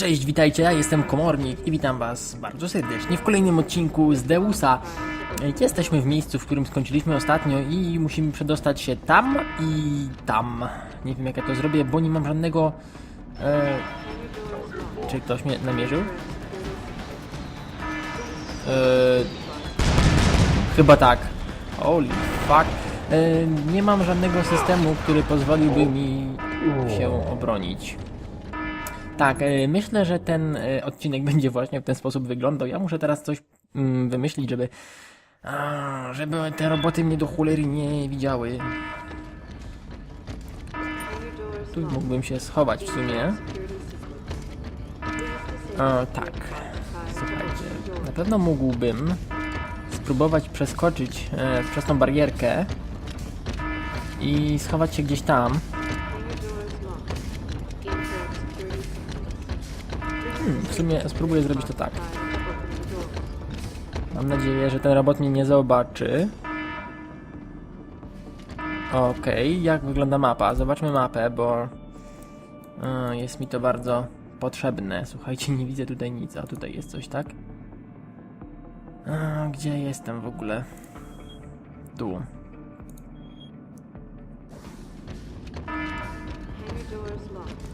Cześć, witajcie, ja jestem Komornik i witam was bardzo serdecznie w kolejnym odcinku z Deusa. Jesteśmy w miejscu, w którym skończyliśmy ostatnio i musimy przedostać się tam i tam. Nie wiem jak ja to zrobię, bo nie mam żadnego... E... Czy ktoś mnie namierzył? E... Chyba tak. Holy fuck. E... Nie mam żadnego systemu, który pozwoliłby mi się obronić. Tak, e, myślę, że ten e, odcinek będzie właśnie w ten sposób wyglądał. Ja muszę teraz coś mm, wymyślić, żeby. A, żeby te roboty mnie do cholery nie widziały. Tu mógłbym się schować w sumie. O, tak. Słuchajcie, na pewno mógłbym spróbować przeskoczyć e, przez tą barierkę i schować się gdzieś tam. Hmm, w sumie spróbuję zrobić to tak. Mam nadzieję, że ten robot mnie nie zobaczy. Okej, jak wygląda mapa? Zobaczmy mapę, bo e, jest mi to bardzo potrzebne. Słuchajcie, nie widzę tutaj nic, a tutaj jest coś, tak? A, gdzie jestem w ogóle? Tu.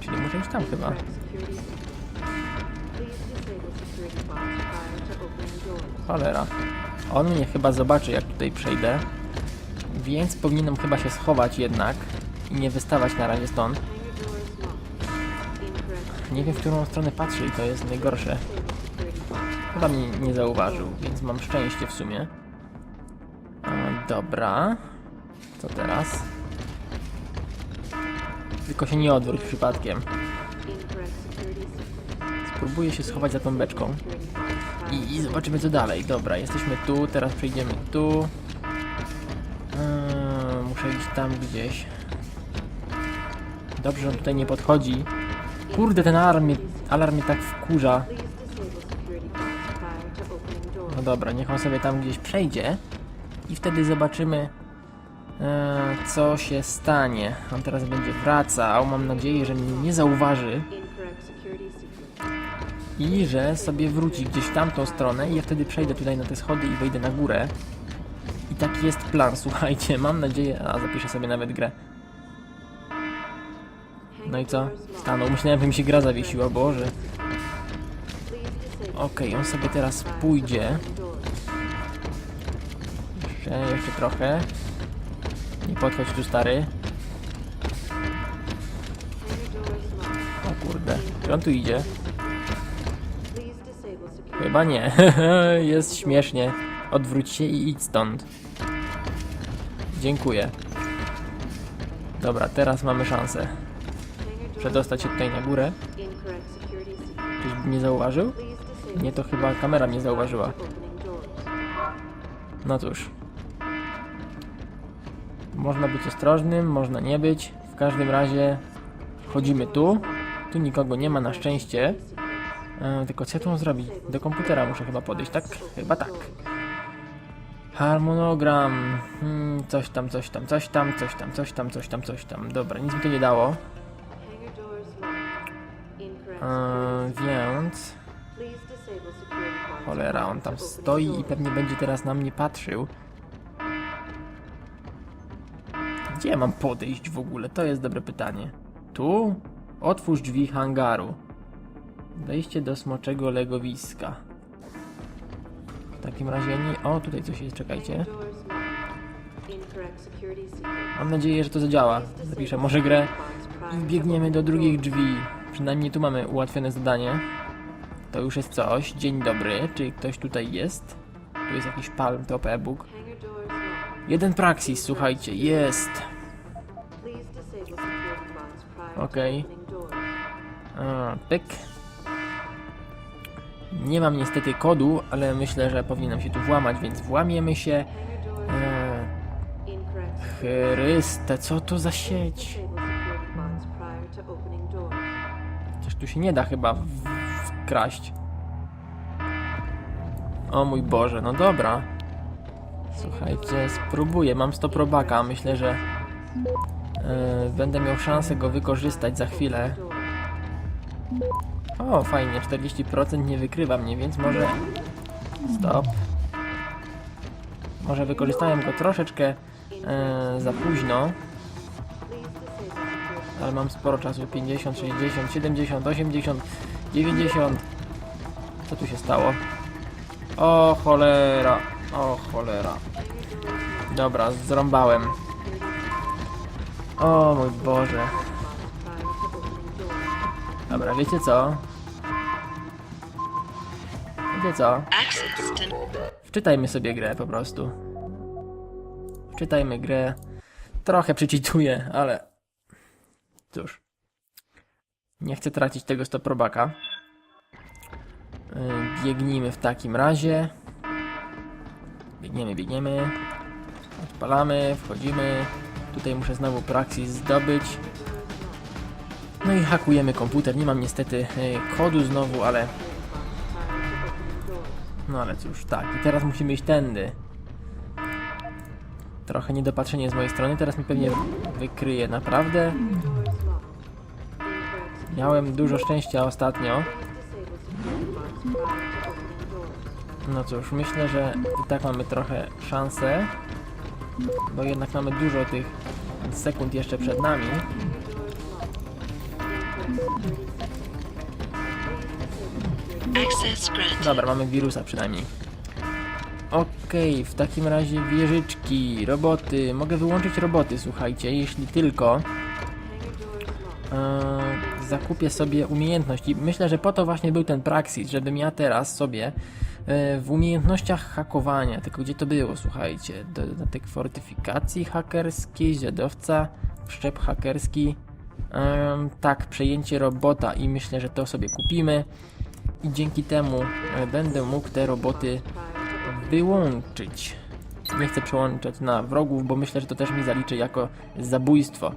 Czyli muszę iść tam chyba. Cholera. On mnie chyba zobaczy, jak tutaj przejdę. Więc powinienem chyba się schować jednak i nie wystawać na razie stąd. Nie wiem, w którą stronę patrzy i to jest najgorsze. Chyba mnie nie zauważył, więc mam szczęście w sumie. Dobra. Co teraz? Tylko się nie odwróć przypadkiem. Spróbuję się schować za tą beczką. I, I zobaczymy co dalej. Dobra, jesteśmy tu, teraz przejdziemy tu. Eee, muszę iść tam gdzieś. Dobrze, że on tutaj nie podchodzi. Kurde, ten alarm alarm mnie tak wkurza. No dobra, niech on sobie tam gdzieś przejdzie. I wtedy zobaczymy, eee, co się stanie. On teraz będzie wracał. Mam nadzieję, że mnie nie zauważy i że sobie wróci gdzieś w tamtą stronę i ja wtedy przejdę tutaj na te schody i wejdę na górę. I taki jest plan, słuchajcie, mam nadzieję... A, zapiszę sobie nawet grę. No i co? Stanął. Myślałem, że mi się gra zawiesiła, Boże. Okej, on sobie teraz pójdzie. Jeszcze, jeszcze trochę. Nie podchodź tu, stary. O kurde, czy on tu idzie? Chyba nie. Jest śmiesznie. Odwróć się i idź stąd. Dziękuję. Dobra, teraz mamy szansę. Przedostać się tutaj na górę. Czyś mnie zauważył? Nie, to chyba kamera mnie zauważyła. No cóż. Można być ostrożnym, można nie być. W każdym razie wchodzimy tu. Tu nikogo nie ma na szczęście. E, tylko co ja tu mam zrobić? Do komputera muszę chyba podejść, tak? Chyba tak. Harmonogram. Hmm, coś tam, coś tam, coś tam, coś tam, coś tam, coś tam, coś tam. Dobra, nic mi to nie dało. E, więc... Cholera, on tam stoi i pewnie będzie teraz na mnie patrzył. Gdzie mam podejść w ogóle? To jest dobre pytanie. Tu? Otwórz drzwi hangaru. Wejście do smoczego legowiska. W takim razie nie... O, tutaj coś jest, czekajcie. Mam nadzieję, że to zadziała. Zapiszę może grę i biegniemy do drugich drzwi. Przynajmniej tu mamy ułatwione zadanie. To już jest coś. Dzień dobry. Czy ktoś tutaj jest? Tu jest jakiś palm, top e-book. Jeden praksis, słuchajcie, jest. Okej. A, Pyk. Nie mam niestety kodu, ale myślę, że powinienem się tu włamać, więc włamiemy się. Eee, Chryste, co to za sieć? Przecież tu się nie da chyba wkraść. O mój Boże, no dobra. Słuchajcie, spróbuję. Mam 100 probaka. Myślę, że e, będę miał szansę go wykorzystać za chwilę. O, fajnie, 40% nie wykrywa mnie, więc może... Stop. Może wykorzystałem go troszeczkę e, za późno. Ale mam sporo czasu. 50, 60, 70, 80, 90. Co tu się stało? O cholera. O cholera. Dobra, zrąbałem. O mój Boże. Dobra, wiecie co? Wiecie co? Wczytajmy sobie grę po prostu. Wczytajmy grę. Trochę przeczytuję, ale... Cóż. Nie chcę tracić tego stoprobaka. Yy, Biegnijmy w takim razie. Biegniemy, biegniemy. Odpalamy, wchodzimy. Tutaj muszę znowu Praxis zdobyć. No i hakujemy komputer. Nie mam niestety yy, kodu znowu, ale no ale cóż, tak. I teraz musimy iść tędy. Trochę niedopatrzenie z mojej strony. Teraz mi pewnie wykryje. Naprawdę. Miałem dużo szczęścia ostatnio. No cóż, myślę, że i tak mamy trochę szansę. Bo jednak mamy dużo tych sekund jeszcze przed nami. Dobra, mamy wirusa przynajmniej. Okej, w takim razie wieżyczki, roboty. Mogę wyłączyć roboty, słuchajcie, jeśli tylko e, zakupię sobie umiejętność. I myślę, że po to właśnie był ten Praxis, żebym ja teraz sobie e, w umiejętnościach hakowania, tylko gdzie to było, słuchajcie, dodatek fortyfikacji hakerskiej, zjadowca, wszczep hakerski, em, tak, przejęcie robota i myślę, że to sobie kupimy i dzięki temu e, będę mógł te roboty wyłączyć. Nie chcę przełączać na wrogów, bo myślę, że to też mi zaliczy jako zabójstwo,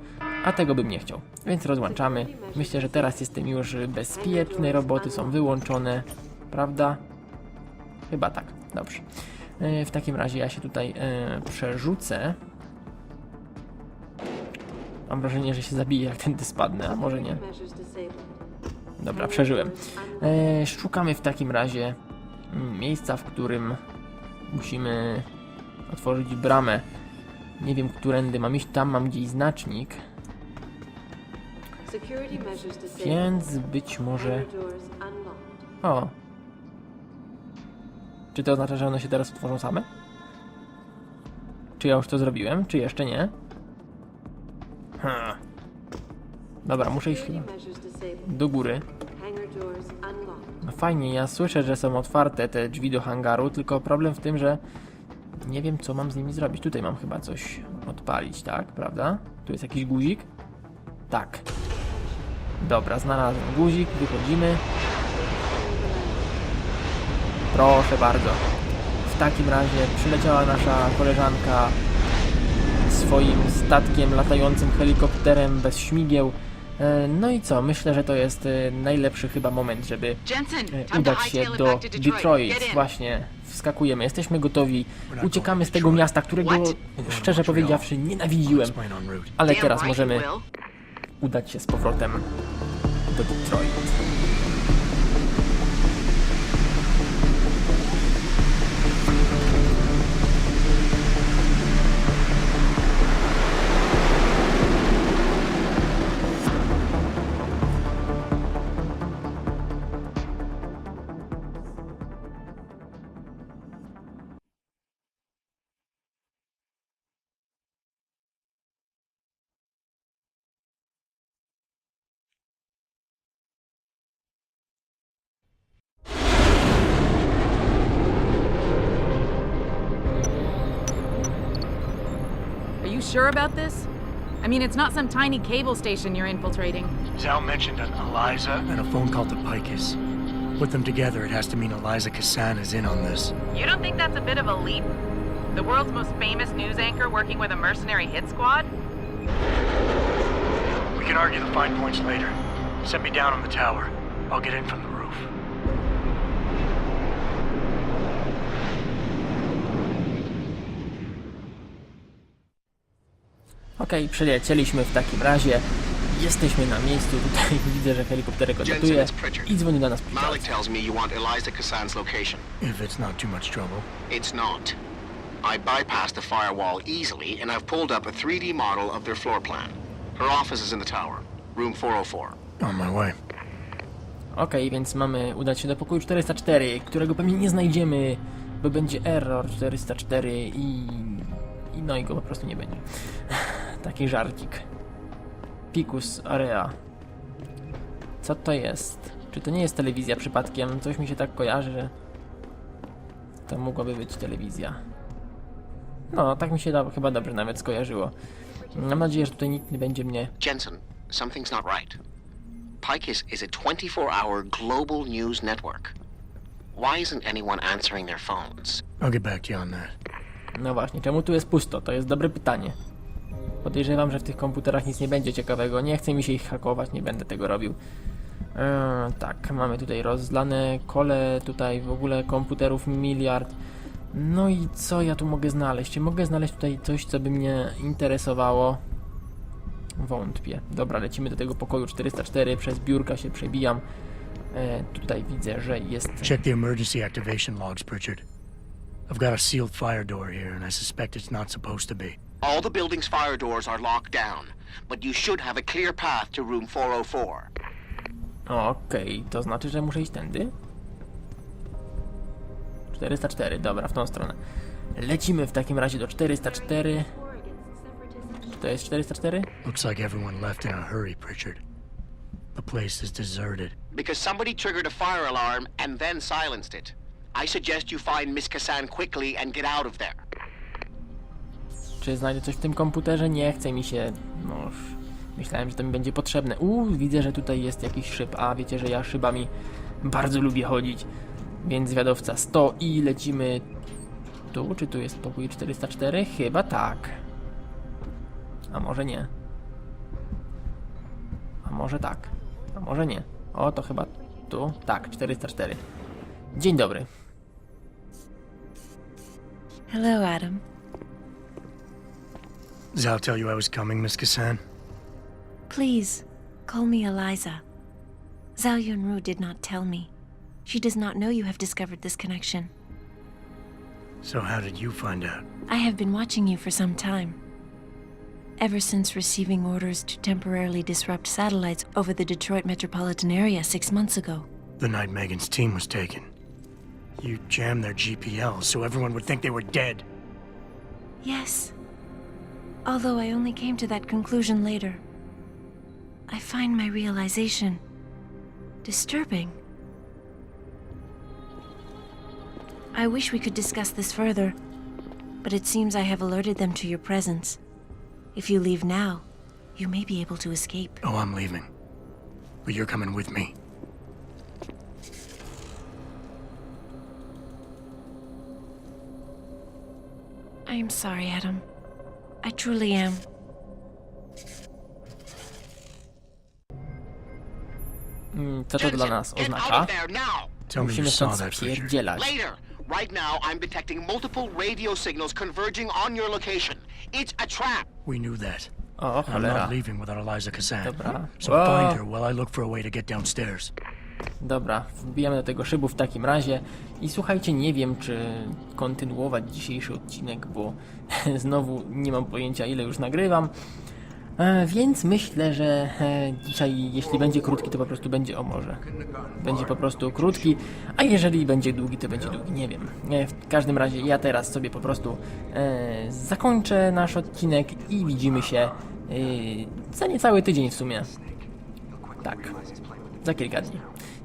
a tego bym nie chciał. Więc rozłączamy. Myślę, że teraz jestem już bezpieczny, roboty są wyłączone, prawda? Chyba tak, dobrze. E, W takim razie ja się tutaj e, przerzucę. Mam wrażenie, że się zabiję jak tędy spadnę, a może nie. Dobra, przeżyłem. E, szukamy w takim razie miejsca, w którym musimy otworzyć bramę. Nie wiem, którędy mam iść. Tam mam gdzieś znacznik, więc być może... O! Czy to oznacza, że one się teraz otworzą same? Czy ja już to zrobiłem, czy jeszcze nie? Ha. Dobra, muszę iść do góry. No fajnie, ja słyszę, że są otwarte te drzwi do hangaru, tylko problem w tym, że nie wiem, co mam z nimi zrobić. Tutaj mam chyba coś odpalić, tak? Prawda? Tu jest jakiś guzik? Tak. Dobra, znalazłem guzik, wychodzimy. Proszę bardzo. W takim razie przyleciała nasza koleżanka swoim statkiem, latającym helikopterem bez śmigieł. E, No i co? Myślę, że to jest e, najlepszy chyba moment, żeby Jensen, e, udać się do Detroit. Właśnie, wskakujemy, jesteśmy gotowi. Uciekamy z tego miasta, którego szczerze powiedziawszy nienawidziłem. Ale teraz możemy udać się z powrotem do Detroit. Sure about this? I mean, it's not some tiny cable station you're infiltrating. Zal mentioned an Eliza and a phone call to Picus. Put them together, it has to mean Eliza Kassan is in on this. You don't think that's a bit of a leap? The world's most famous news anchor working with a mercenary hit squad? We can argue the fine points later. Set me down on the tower. I'll get in from the roof. Okej, przylecieliśmy w takim razie Jesteśmy na miejscu, tutaj widzę, że helikopterek odlatuje i dzwoni do nas Malik tells me you want Eliza Kassan's location. If it's not too much trouble. It's not. I bypassed the firewall easily, and I've pulled up a 3D model of their floor plan. Her office is in the tower, room 404. On my way. Okej, więc mamy udać się do pokoju 404, którego pewnie nie znajdziemy, bo będzie error 404 i... i no i go po prostu nie będzie. Taki żarcik. Picus Area. Co to jest? Czy to nie jest telewizja przypadkiem? Coś mi się tak kojarzy, że to mogłaby być telewizja. No, tak mi się da, chyba dobrze nawet skojarzyło. Mam nadzieję, że tutaj nikt nie będzie mnie Jensen, something's not right. Picus is a 24-hour global news network. Why isn't anyone answering their phones? I'll get back to you on that. No właśnie, czemu tu jest pusto? To jest dobre pytanie. Podejrzewam, że w tych komputerach nic nie będzie ciekawego. Nie chce mi się ich hakować, nie będę tego robił. Eee, tak, mamy tutaj rozlane kole, tutaj w ogóle komputerów miliard. No i co ja tu mogę znaleźć? Mogę znaleźć tutaj coś, co by mnie interesowało? Wątpię. Dobra, lecimy do tego pokoju 404, przez biurka się przebijam. E, tutaj widzę, że jest... Check the emergency activation logs, Pritchard. I've got a sealed fire door here, and I suspect it's not supposed to be. All the building's fire doors are locked down, but you should have a clear path to room 404. Okej, to znaczy, że muszę iść tędy? 404, dobra, w tą stronę. Lecimy w takim razie do 404. Czy to jest 404? Looks like everyone left in a hurry, Pritchard. The place is deserted. Because somebody triggered a fire alarm and then silenced it. I suggest you find Miss Kassan quickly and get out of there. Czy znajdę coś w tym komputerze? Nie chce mi się. No, myślałem, że to mi będzie potrzebne. Uuu, widzę, że tutaj jest jakiś szyb. A wiecie, że ja szybami bardzo lubię chodzić. Więc zwiadowca 100 i lecimy tu. Czy tu jest pokój 404? Chyba tak. A może nie. A może tak. A może nie. O, to chyba tu. Tak, 404. Dzień dobry. Hello, Adam. Zal tell you I was coming, Miss Kassan? Please, call me Eliza. Zhao Yunru did not tell me. She does not know you have discovered this connection. So how did you find out? I have been watching you for some time. Ever since receiving orders to temporarily disrupt satellites over the Detroit metropolitan area six months ago. The night Megan's team was taken. You jammed their GPL so everyone would think they were dead. Yes. Although I only came to that conclusion later. I find my realization disturbing. I wish we could discuss this further, but it seems I have alerted them to your presence. If you leave now, you may be able to escape. Oh, I'm leaving. But you're coming with me. I am sorry, Adam. I truly am. Mm, Co to dla nas get out oznacza? of there now! Tell me you Musimy saw stąd that, Pritchard. spierdzielać. Later. Right now, I'm detecting multiple radio signals converging on your location. It's a trap. We knew that. O, I'm cholera. not leaving without Eliza Kassan. Dobra. So O, find her while I look for a way to get downstairs. Dobra, wbijamy do tego szybu w takim razie. I słuchajcie, nie wiem, czy kontynuować dzisiejszy odcinek, bo znowu nie mam pojęcia, ile już nagrywam. E, więc myślę, że e, dzisiaj, jeśli będzie krótki, to po prostu będzie o morze. Będzie po prostu krótki, a jeżeli będzie długi, to będzie długi, nie wiem. E, w każdym razie ja teraz sobie po prostu zakończę nasz odcinek i widzimy się za niecały tydzień w sumie. Tak, za kilka dni.